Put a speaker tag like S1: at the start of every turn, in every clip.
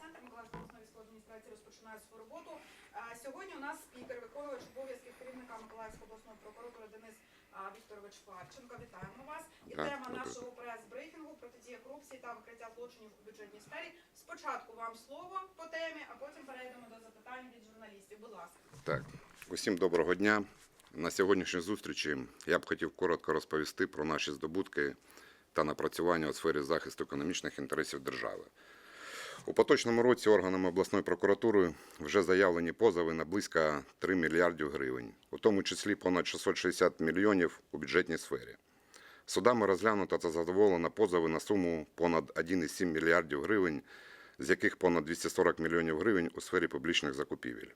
S1: центр Миколаївської обласної військової адміністрації розпочинає свою роботу. Сьогодні у нас спікер, виконувач обов'язків керівника Миколаївської обласної прокуратури Денис Вікторович Фарченко. Вітаємо вас. І тема нашого прес-брифінгу протидія корупції та викриття злочинів у бюджетній сфері. Спочатку вам слово по темі, а потім перейдемо до запитань від журналістів. Будь ласка.
S2: Так, усім доброго дня. На сьогоднішній зустрічі я б хотів коротко розповісти про наші здобутки та напрацювання у сфері захисту економічних інтересів держави. У поточному році органами обласної прокуратури вже заявлені позови на близько 3 мільярдів гривень, у тому числі понад 660 мільйонів у бюджетній сфері. Судами розглянуто та задоволено позови на суму понад 1,7 мільярдів гривень, з яких понад 240 мільйонів гривень у сфері публічних закупівель.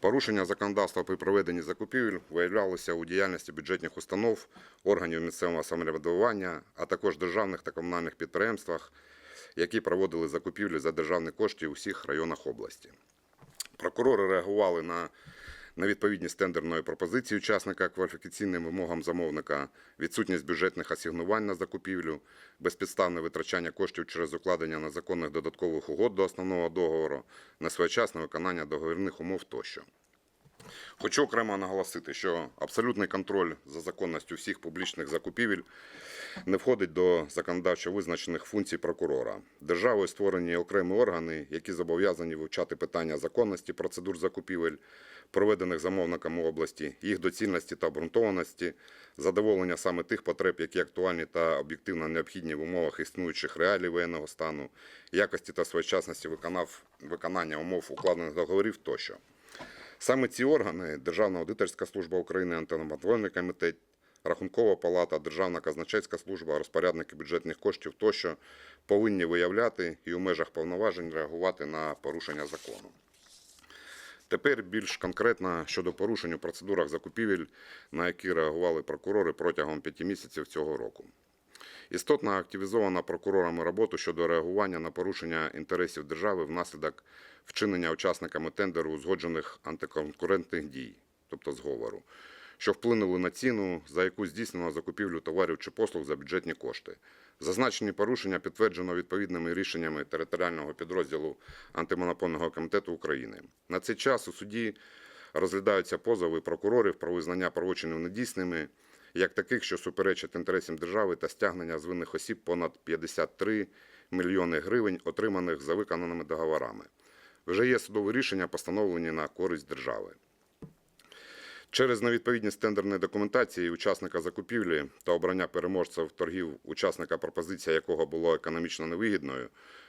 S2: Порушення законодавства при проведенні закупівель виявлялося у діяльності бюджетних установ, органів місцевого самоврядування, а також державних та комунальних підприємствах, які проводили закупівлі за державні кошти у всіх районах області. Прокурори реагували на невідповідність тендерної пропозиції учасника кваліфікаційним вимогам замовника, відсутність бюджетних асигнувань на закупівлю, безпідставне витрачання коштів через укладення незаконних додаткових угод до основного договору, несвоєчасне виконання договірних умов тощо. Хочу окремо наголосити, що абсолютний контроль за законністю всіх публічних закупівель не входить до законодавчо визначених функцій прокурора. Державою створені окремі органи, які зобов'язані вивчати питання законності процедур закупівель, проведених замовниками області, їх доцільності та обґрунтованості, задоволення саме тих потреб, які актуальні та об'єктивно необхідні в умовах існуючих реалій воєнного стану, якості та своєчасності виконав, виконання умов укладених договорів тощо. Саме ці органи Державна аудиторська служба України, антимонопольний комітет, Рахункова палата, Державна казначейська служба, розпорядники бюджетних коштів тощо повинні виявляти і у межах повноважень реагувати на порушення закону. Тепер більш конкретно щодо порушень у процедурах закупівель, на які реагували прокурори протягом п'яти місяців цього року. Істотно активізована прокурорами роботу щодо реагування на порушення інтересів держави внаслідок вчинення учасниками тендеру узгоджених антиконкурентних дій, тобто зговору, що вплинули на ціну, за яку здійснено закупівлю товарів чи послуг за бюджетні кошти. Зазначені порушення підтверджено відповідними рішеннями територіального підрозділу антимонопольного комітету України. На цей час у суді розглядаються позови прокурорів про визнання правочинів недійсними, як таких, що суперечать інтересам держави та стягнення з винних осіб понад 53 мільйони гривень, отриманих за виконаними договорами. Вже є судові рішення, постановлені на користь держави. Через невідповідність тендерної документації учасника закупівлі та обрання переможців торгів, учасника пропозиція якого було економічно невигідною,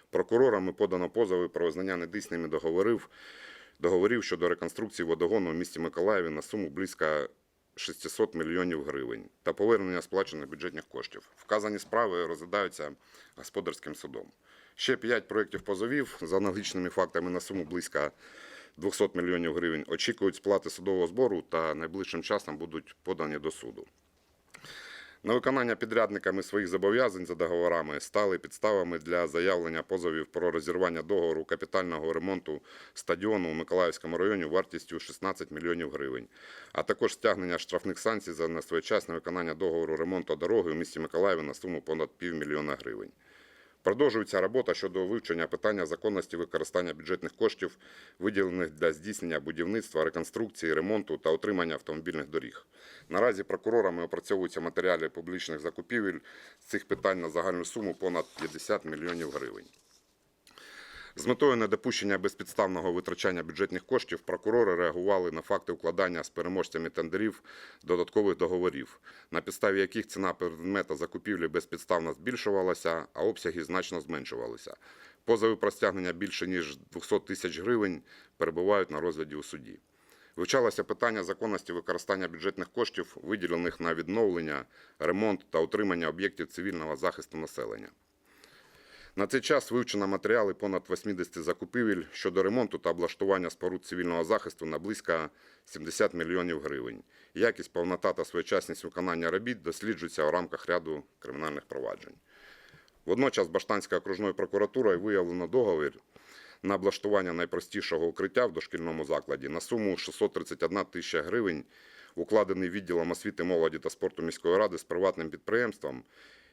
S2: прокурорами подано позови про визнання недійсними договорів, договорів щодо реконструкції водогону в місті Миколаєві на суму близько 600 мільйонів гривень та повернення сплачених бюджетних коштів. Вказані справи розглядаються господарським судом. Ще п'ять проєктів позовів за аналогічними фактами на суму близько 200 мільйонів гривень очікують сплати судового збору та найближчим часом будуть подані до суду. На виконання підрядниками своїх зобов'язань за договорами стали підставами для заявлення позовів про розірвання договору капітального ремонту стадіону у Миколаївському районі вартістю 16 мільйонів гривень, а також стягнення штрафних санкцій за несвоєчасне виконання договору ремонту дороги у місті Миколаєві на суму понад півмільйона гривень. Продовжується робота щодо вивчення питання законності використання бюджетних коштів, виділених для здійснення будівництва, реконструкції, ремонту та утримання автомобільних доріг. Наразі прокурорами опрацьовуються матеріали публічних закупівель з цих питань на загальну суму понад 50 мільйонів гривень. З метою недопущення безпідставного витрачання бюджетних коштів прокурори реагували на факти укладання з переможцями тендерів додаткових договорів, на підставі яких ціна предмета закупівлі безпідставно збільшувалася, а обсяги значно зменшувалися. Позови про стягнення більше ніж 200 тисяч гривень перебувають на розгляді у суді. Вивчалося питання законності використання бюджетних коштів, виділених на відновлення, ремонт та утримання об'єктів цивільного захисту населення. На цей час вивчено матеріали понад 80 закупівель щодо ремонту та облаштування споруд цивільного захисту на близько 70 мільйонів гривень. Якість, повнота та своєчасність виконання робіт досліджуються у рамках ряду кримінальних проваджень. Водночас Баштанською окружною прокуратурою виявлено договір на облаштування найпростішого укриття в дошкільному закладі на суму 631 тисяча гривень, укладений відділом освіти, молоді та спорту міської ради з приватним підприємством,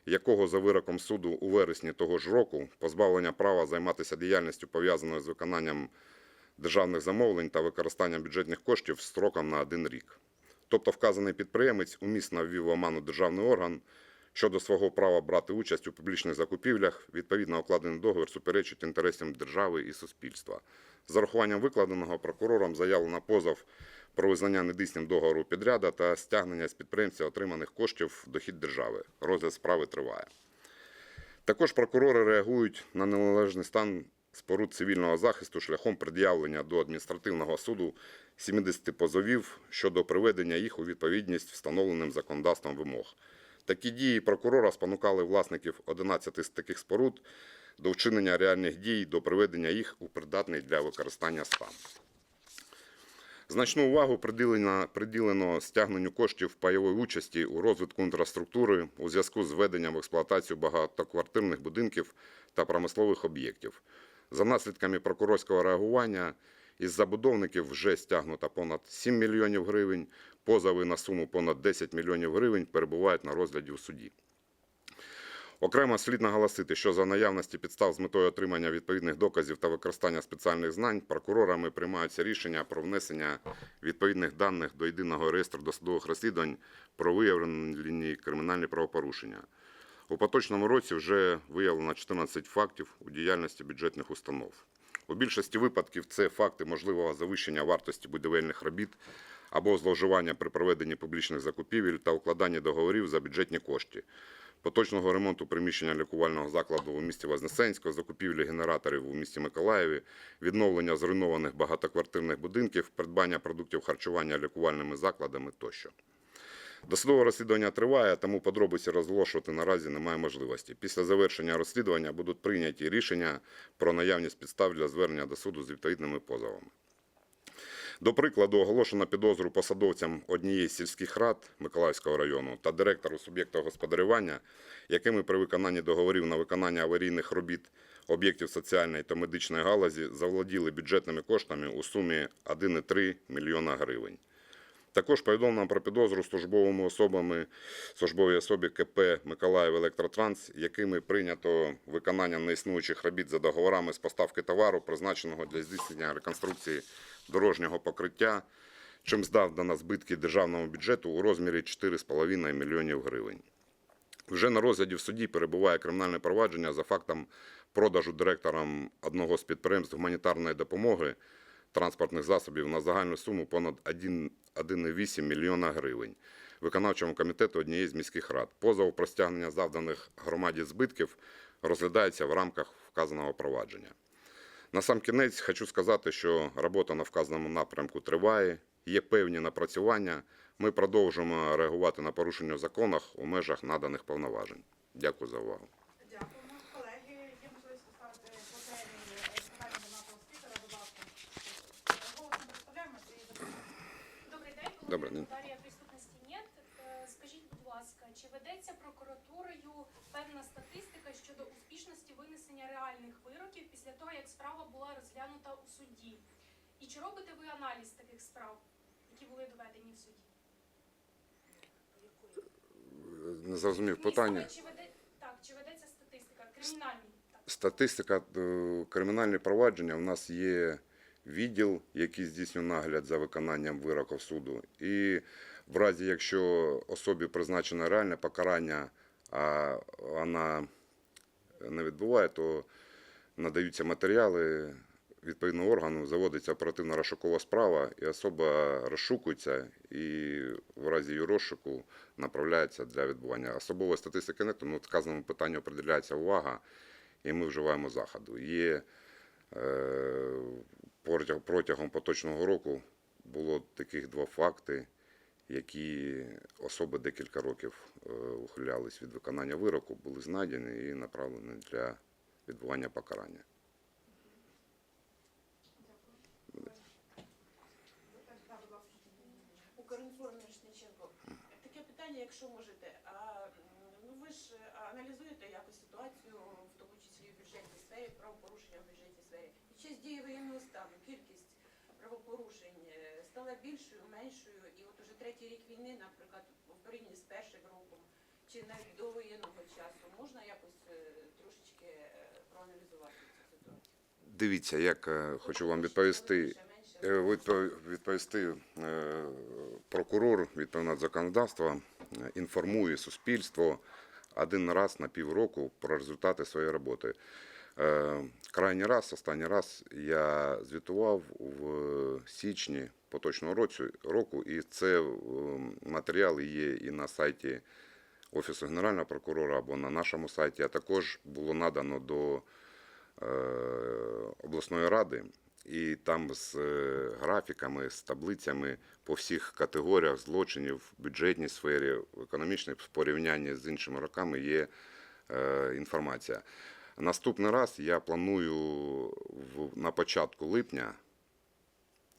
S2: якого за вироком суду у вересні того ж року позбавлення права займатися діяльністю пов'язаною з виконанням державних замовлень та використанням бюджетних коштів строком на один рік. Тобто вказаний підприємець умісно ввів в оману державний орган щодо свого права брати участь у публічних закупівлях, відповідно укладений договір суперечить інтересам держави і суспільства. З урахуванням викладеного прокурором заявлено позов про визнання недійсним договору підряда та стягнення з підприємця отриманих коштів в дохід держави. Розгляд справи триває. Також прокурори реагують на неналежний стан споруд цивільного захисту шляхом пред'явлення до адміністративного суду 70 позовів щодо приведення їх у відповідність встановленим законодавством вимог. Такі дії прокурора спонукали власників 11 з таких споруд до вчинення реальних дій до приведення їх у придатний для використання стан. Значну увагу приділено, приділено стягненню коштів пайової участі у розвитку інфраструктури у зв'язку з введенням в експлуатацію багатоквартирних будинків та промислових об'єктів. За наслідками прокурорського реагування із забудовників вже стягнуто понад 7 мільйонів гривень, позови на суму понад 10 мільйонів гривень перебувають на розгляді у суді. Окремо слід наголосити, що за наявності підстав з метою отримання відповідних доказів та використання спеціальних знань прокурорами приймаються рішення про внесення відповідних даних до єдиного реєстру досудових розслідувань про виявлені кримінальні правопорушення. У поточному році вже виявлено 14 фактів у діяльності бюджетних установ. У більшості випадків це факти можливого завищення вартості будівельних робіт або зловживання при проведенні публічних закупівель та укладанні договорів за бюджетні кошти поточного ремонту приміщення лікувального закладу у місті Вознесенську, закупівлі генераторів у місті Миколаєві, відновлення зруйнованих багатоквартирних будинків, придбання продуктів харчування лікувальними закладами тощо. Досудове розслідування триває, тому подробиці розголошувати наразі немає можливості. Після завершення розслідування будуть прийняті рішення про наявність підстав для звернення до суду з відповідними позовами. До прикладу, оголошено підозру посадовцям однієї з сільських рад Миколаївського району та директору суб'єкта господарювання, якими при виконанні договорів на виконання аварійних робіт об'єктів соціальної та медичної галузі завладіли бюджетними коштами у сумі 1,3 мільйона гривень. Також повідомлено про підозру службовими особами службовій особі КП Миколаїв Електротранс, якими прийнято виконання неіснуючих робіт за договорами з поставки товару, призначеного для здійснення реконструкції дорожнього покриття, чим здавдано збитки державному бюджету у розмірі 4,5 мільйонів гривень. Вже на розгляді в суді перебуває кримінальне провадження за фактом продажу директором одного з підприємств гуманітарної допомоги транспортних засобів на загальну суму понад 1,8 мільйона гривень виконавчому комітету однієї з міських рад. Позов про стягнення завданих громаді збитків розглядається в рамках вказаного провадження. На сам кінець хочу сказати, що робота на вказаному напрямку триває, є певні напрацювання. Ми продовжуємо реагувати на порушення в законах у межах наданих повноважень. Дякую за увагу.
S1: Дякуємо. Колеги, є можливість поставити по темі е, питання до нашого спікера, будь ласка. Голосом представляємося і запитаємо.
S3: Добрий
S2: Добрий.
S3: Дар'я присутності нет. Е, Скажіть, будь ласка, чи ведеться прокуратурою певна статистика щодо успішності винесення реальних вироків після того, як справа була розглянута у суді? І чи робите ви аналіз таких справ, які були доведені в суді?
S2: Не зрозумів питання.
S3: Чи веде... Так, чи ведеться статистика? Кримінальні. Так.
S2: Статистика е, кримінальні провадження. У нас є відділ, який здійснює нагляд за виконанням вироків суду. І в разі, якщо особі призначено реальне покарання, а вона не відбуває, то надаються матеріали відповідного органу, заводиться оперативно розшукова справа, і особа розшукується, і в разі її розшуку направляється для відбування. Особової статистики не, тому вказаному питанню приділяється увага, і ми вживаємо заходу. Є протягом, протягом поточного року було таких два факти, які особи декілька років е, ухилялись від виконання вироку, були знайдені і направлені для відбування покарання.
S4: Таке питання, якщо можете. А ну ви ж аналізуєте якось ситуацію, в тому числі в бюджетній сфері, правопорушення в бюджетній Під дії воєнного стану кількість правопорушень е, стала більшою, меншою, і от уже третій рік війни, наприклад, в порівнянні з першим роком, чи навіть до воєнного часу можна якось е, трошечки е, проаналізувати цю ситуацію?
S2: Дивіться, як е, хочу вам відповісти. Відповісти прокурор відповідно законодавства інформує суспільство один раз на півроку про результати своєї роботи. Е, Крайній раз, останній раз я звітував в січні поточного року, і це е, матеріали є і на сайті Офісу Генерального прокурора або на нашому сайті, а також було надано до е, обласної ради, і там з графіками, з таблицями по всіх категоріях злочинів в бюджетній сфері, в економічній в порівнянні з іншими роками є інформація. Наступний раз я планую в, на початку липня.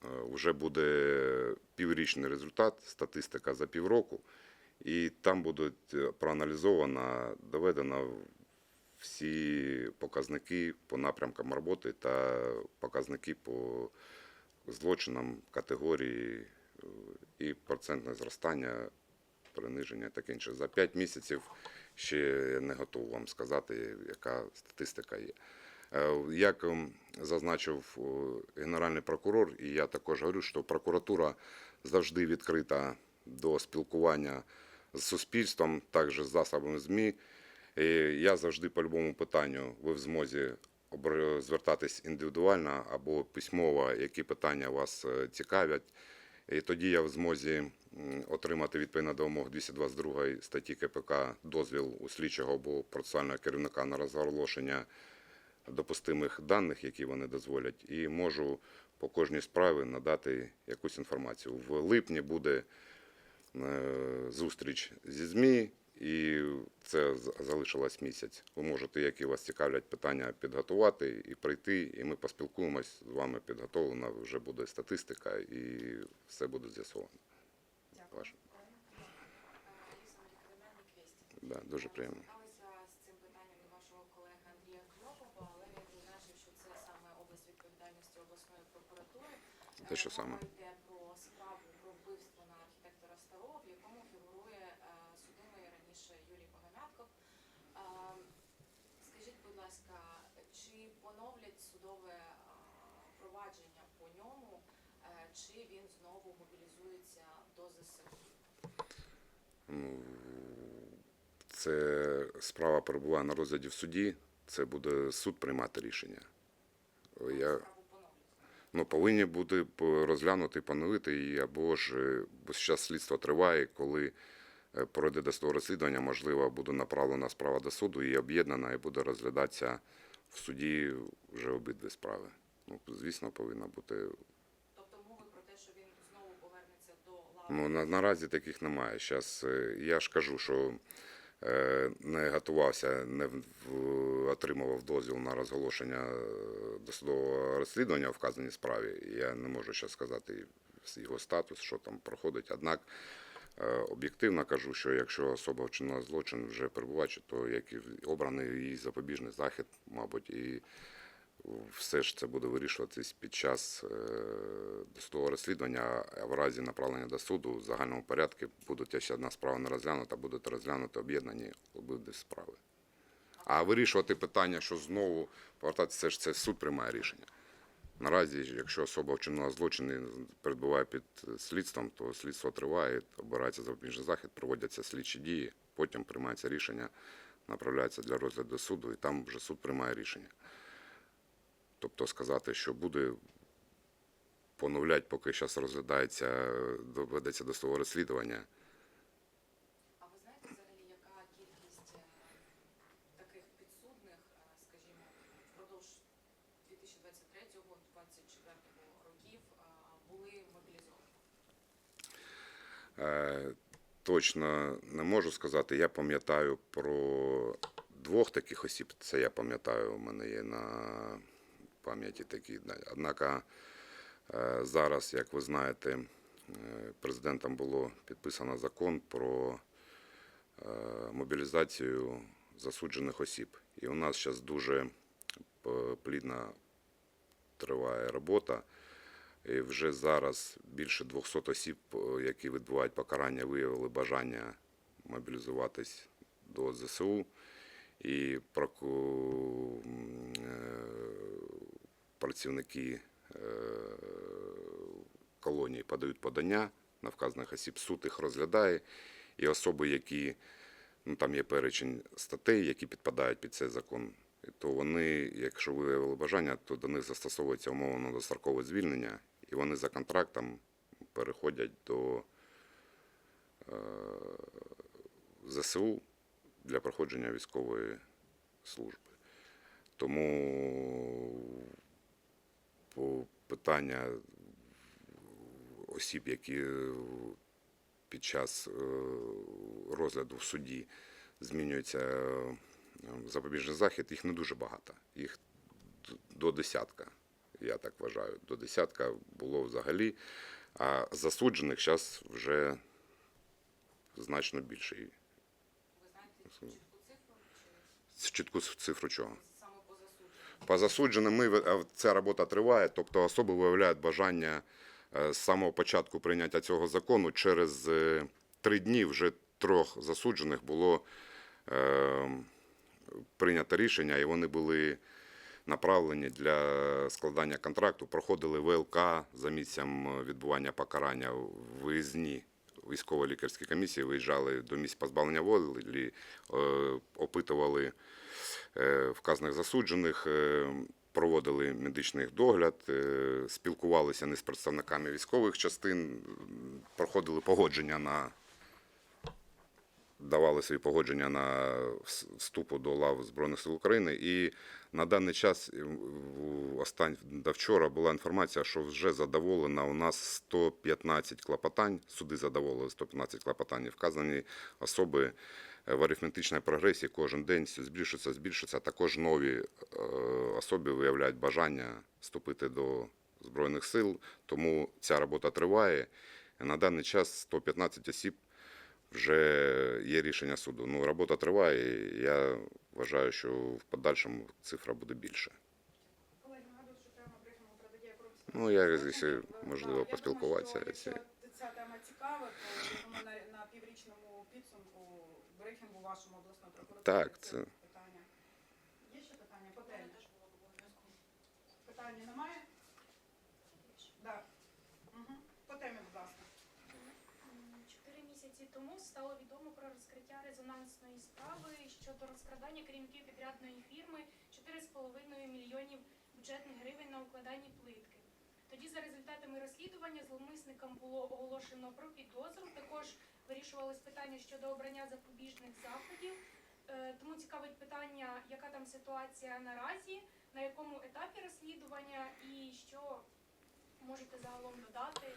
S2: е, Вже буде піврічний результат, статистика за півроку, і там будуть е, проаналізовано, доведено всі показники по напрямкам роботи та показники по злочинам категорії е, і процентне зростання, приниження таке інше. За 5 місяців ще не готов вам сказати, яка статистика є. Е, Як ем, зазначив е, генеральний прокурор, і я також говорю, що прокуратура завжди відкрита до спілкування з суспільством, також з засобами ЗМІ. І я завжди по будь-якому питанню ви в змозі звертатись індивідуально або письмово, які питання вас е, цікавлять. І тоді я в змозі отримати відповідно до вимог 222 статті КПК дозвіл у слідчого або процесуального керівника на розголошення допустимих даних, які вони дозволять, і можу по кожній справі надати якусь інформацію. В липні буде е, зустріч зі ЗМІ, і це залишилось місяць. Ви можете, які вас цікавлять питання, підготувати і прийти, і ми поспілкуємось з вами. Підготовлена вже буде статистика, і все буде з'ясовано.
S1: Дякую.
S5: Вести.
S2: Да, дуже приємно.
S5: Зверталися з цим питанням до вашого колеги Андрія Кльопова, але він зазначив, що це саме область відповідальності обласної прокуратури.
S2: Це що
S5: Е,
S2: саме?
S5: Мова йде про справу про вбивство на архітектора Старого, в якому фігурує е, судимий раніше Юрій Богомятков. Е, Скажіть, будь ласка, чи поновлять судове е, провадження по ньому, е, чи він знову мобілізується до ЗСУ?
S2: Ну, Це справа перебуває на розгляді в суді. Це буде суд приймати рішення. Я, ну, повинні бути розглянути, поновити її, або ж е, бо зараз слідство триває, коли пройде досудове розслідування, можливо, буде направлена справа до суду і об'єднана, і буде розглядатися в суді вже обидві справи. Ну, звісно, повинна бути.
S5: Тобто мови про те, що він знову повернеться до лави.
S2: Ну, на, наразі таких немає. Зараз я ж кажу, що е, не готувався, не в- отримував дозвіл на розголошення е, досудового розслідування в вказаній справі. Я не можу зараз сказати його статус, що там проходить. Однак е, об'єктивно кажу, що якщо особа вчинила злочин вже перебуваючи, то як і обраний її запобіжний захід, мабуть, і все ж це буде вирішуватись під час е, досудового розслідування, а в разі направлення до суду в загальному порядку будуть, якщо одна справа не розглянута, будуть розглянути об'єднані обидві справи. А вирішувати питання, що знову повертатися, це ж це суд приймає рішення. Наразі, якщо особа вчинила злочин і перебуває під слідством, то слідство триває, обирається запобіжний захід, проводяться слідчі дії, потім приймається рішення, направляється для розгляду суду, і там вже суд приймає рішення. Тобто сказати, що буде поновлять, поки зараз розглядається, доведеться до свого розслідування.
S5: А ви знаєте взагалі, яка кількість е, таких підсудних, е, скажімо, впродовж 2023-2024 років е, були мобілізовані?
S2: Е, Точно не можу сказати. Я пам'ятаю про двох таких осіб. Це я пам'ятаю, у мене є на пам'яті такі. Однак е, зараз, як ви знаєте, е, президентом було підписано закон про е, мобілізацію засуджених осіб. І у нас зараз дуже е, плідна триває робота. Вже зараз більше 200 осіб, е, які відбувають покарання, виявили бажання мобілізуватись до ЗСУ, і е, працівники е, колонії подають подання на вказаних осіб, суд їх розглядає, і особи, які ну там є перечень статей, які підпадають під цей закон, то вони, якщо виявили бажання, то до них застосовується умовно дострокове звільнення, і вони за контрактом переходять до е, ЗСУ для проходження військової служби. Тому по питання осіб, які під час е, розгляду в суді змінюється е, запобіжний захід, їх не дуже багато. Їх до десятка, я так вважаю. До десятка було взагалі, а засуджених зараз вже значно більше.
S5: Ви знаєте чітку цифру
S2: Чітку цифру чого?
S5: саме по засудженню?
S2: По засудженим ми ця робота триває, тобто особи виявляють бажання е, з самого початку прийняття цього закону. Через е, три дні вже трьох засуджених було е, прийнято рішення, і вони були направлені для складання контракту, проходили ВЛК за місцем відбування покарання в виїзні. Військово-лікарські комісії виїжджали до місць позбавлення волі, е, опитували е, вказаних засуджених, е, проводили медичний догляд, е, спілкувалися не з представниками військових частин, проходили погодження на давали свої погодження на вступу до лав Збройних сил України. І на даний час остань до вчора була інформація, що вже задоволено у нас 115 клопотань. Суди задоволили 115 клопотань. Вказані особи е, в арифметичній прогресії кожен день збільшується, збільшується. Також нові е, особи виявляють бажання вступити до Збройних сил, тому ця робота триває. На даний час 115 осіб вже є рішення суду. Ну, робота триває, і я вважаю, що в подальшому цифра буде більше.
S1: Колеги, нагадую, що тема брифінгу протидія корупції.
S2: Ну, я, якщо можливо, поспілкуватися, якщо-
S1: ця тема цікава, то я думаю, на, на піврічному підсумку брифінгу вашому обласної прокуратури.
S2: Так,
S1: це
S2: це-
S1: питання. Є ще питання по темі? Питання немає? Так. Угу. По темі, будь ласка.
S3: М, Чотири місяці тому стало відомо про розкриття резонансної справи щодо розкрадання керівників підрядної фірми 4,5 мільйонів бюджетних гривень на укладанні плитки. Тоді за результатами розслідування зловмисникам було оголошено про підозру. Також вирішувалось питання щодо обрання запобіжних заходів. Е, Тому цікавить питання, яка там ситуація наразі, на якому етапі розслідування і що можете загалом додати.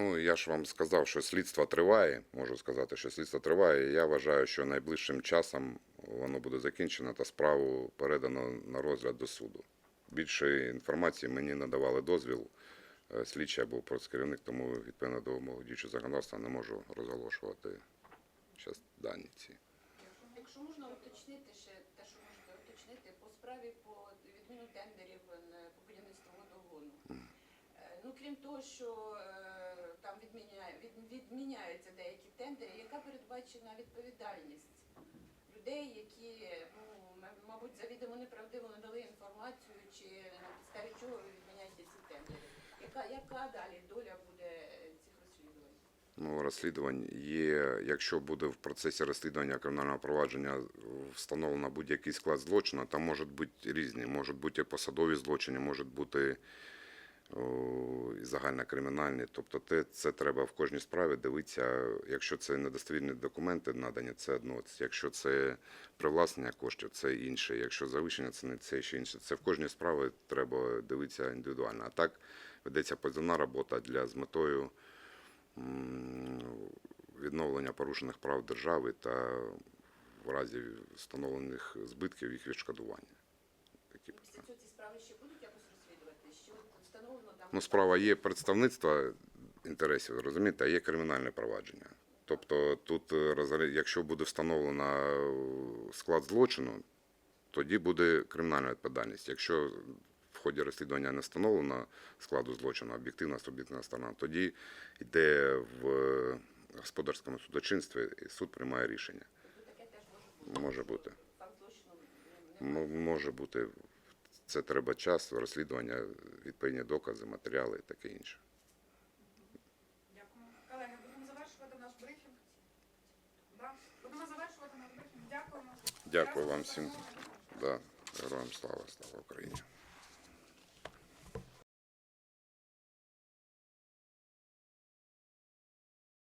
S2: Ну, я ж вам сказав, що слідство триває. Можу сказати, що слідство триває. Я вважаю, що найближчим часом воно буде закінчено та справу передано на розгляд до суду. Більше інформації мені надавали дозвіл е, слідчий або керівник, тому відповідно до вимог діючого законодавства не можу розголошувати зараз дані ці.
S4: Якщо можна уточнити ще те, що можете уточнити по справі по відміну тендерів по будівництву водогону. Ну крім того, що е, там відміняє, від, відміняються деякі тендери, яка передбачена відповідальність людей, які ну мабуть завідомо неправдиво надали інформацію, чи на підставі чого ви відміняєте ці тендери? Яка яка далі доля буде е, цих розслідувань?
S2: Ну, розслідувань є, якщо буде в процесі розслідування кримінального провадження встановлено будь-який склад злочину, там можуть бути різні, можуть бути посадові злочини, можуть бути і загальнокримінальні. Тобто те, це треба в кожній справі дивитися, якщо це недостовірні документи надані, це одно. Якщо це привласнення коштів, це інше. Якщо завищення, це не це ще інше. Це в кожній справі треба дивитися індивідуально. А так ведеться позивна робота для з метою відновлення порушених прав держави та в разі встановлених збитків їх відшкодування. Такі
S4: Після
S2: питання.
S4: цього ці справи ще будуть якось розслідувати? Що от встановлено там?
S2: Ну, справа є представництво інтересів, розумієте, а є кримінальне провадження. Тобто тут, е, якщо буде встановлено е, склад злочину, тоді буде кримінальна відповідальність. Якщо в ході розслідування не встановлено складу злочину, об'єктивна суб'єктивна сторона, тоді йде в е, господарському судочинстві і суд приймає рішення. Може бути. Може бути. Це треба час, розслідування, відповідні докази, матеріали і таке інше.
S1: Дякую. Колеги, будемо завершувати наш брифінг. Да? Будемо завершувати наш брифінг. Дякуємо.
S2: Дякую вам всім. Да. Героям слава, слава Україні.